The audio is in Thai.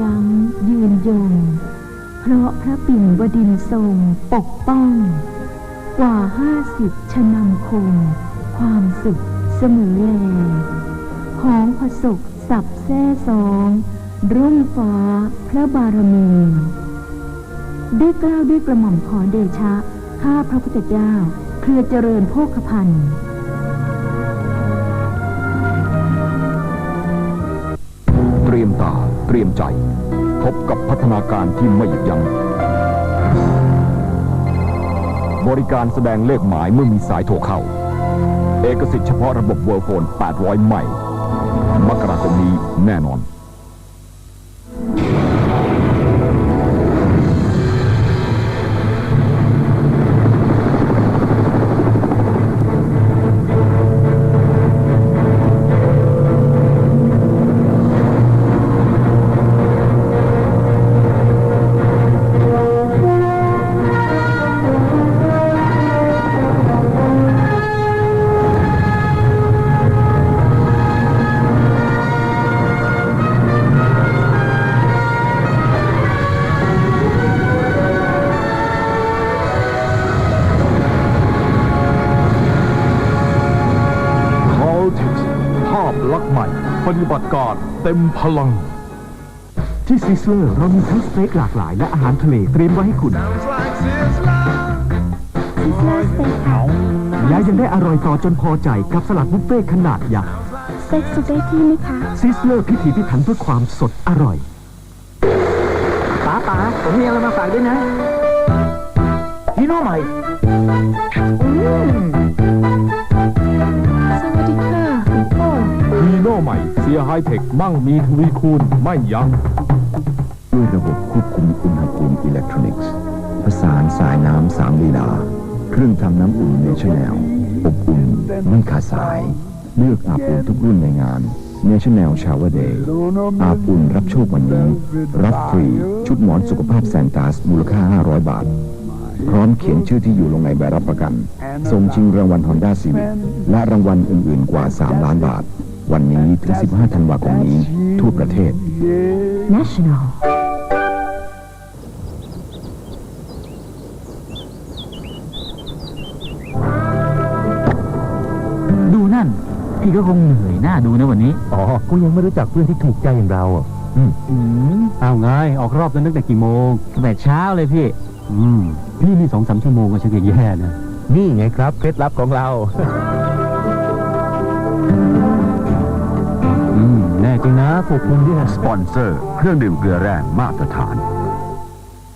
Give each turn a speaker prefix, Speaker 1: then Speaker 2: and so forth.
Speaker 1: ยังยืนยง เพราะพระปิ่นบดินทรงปกป้อง กว่าห้าสิบชนำคง ความสุขเสมอแลของผสกสับแซ่สองรุ่งฟ้าพระบารมีด้วยกล้าวด้วยกระหม่อมขอเดชะ ข้าพระพุทธเจ้า เครือเจริญโภคภัณฑ์
Speaker 2: ใจ พบกับพัฒนาการที่ไม่หยุดยัง้งบริการแสดงเลขหมายเมื่อมีสายโทรเข้า เอกสิทธิ์เฉพาะระบบเวอร์โฟน 800 ใหม่ มกราคมนี้แน่นอน
Speaker 3: ปฏิบัติการเต็มพลัง
Speaker 4: ที่ซิสเลอร์เรามีทั้งสเต็กหลากหลายและอาหารทะเลเตรียมไว้ให้คุณ
Speaker 1: ซิสเลอร์สเต็กค่ะ
Speaker 4: และยังได้อร่อยต่อจนพอใจกับสลัดบุฟเฟ่ต์ขนาดยักษ์
Speaker 1: สเต็กสุดได้ที่ไหมคะ
Speaker 4: ซิสเลอร์พิถีพิถันเพื่อความสดอร่อยป๋าป๋าผมมีอะไรมาฝากด้วยนะฮีโน่ใหม่
Speaker 1: ส
Speaker 3: เซียไฮเทคมั่งมีทวีคูณไม่ยัง้ง
Speaker 2: ด้วยระบบควบคุมอุณหภูมิอิเล็กทรอนิกส์ประสานสายน้ำสามลีลา เครื่องทำน้ำอุ่นเนชั่นแนลอบอุ่นไม่ขาดสาย เลือกอาบอุ่นทุกรุ่นในงานเนชั่นแนลชาวเดย์อาบอุ่นรับโชควันนี้ รับฟรี ชุดหมอนสุขภาพแซนตาสมูลค่า 500 บาท พร้อมเขียนชื่อที่อยู่ลงในใบรับประกันส่งชิงรางวัล Honda Civic และรางวัลอื่น ๆ กว่า 3 ล้านบาท วันนี้ถึง 15 ธันวาคมนี้ ทั่วประเทศ
Speaker 1: national
Speaker 5: ดูนั่น พี่ก็คงเหนื่อยหน้าดูนะวันนี้
Speaker 4: อ๋อ กูยังไม่รู้จักเพื่อนที่ถูกใจอย่างเราอะ
Speaker 5: อืม
Speaker 4: เอาไง ออกรอบกันตั้งแต่กี่โมง
Speaker 5: ตั้งแต่เช้าเลยพี่
Speaker 4: อืม พี่นี่สองสามชั่วโมงก็ชักจะแย่นะ นี่ไงครับ เคล็ดลับของเรา จริงนะพวกคุณเนี่ย
Speaker 2: สปอนเซอร์ เครื่องดื่มเกลือแร่มาตรฐาน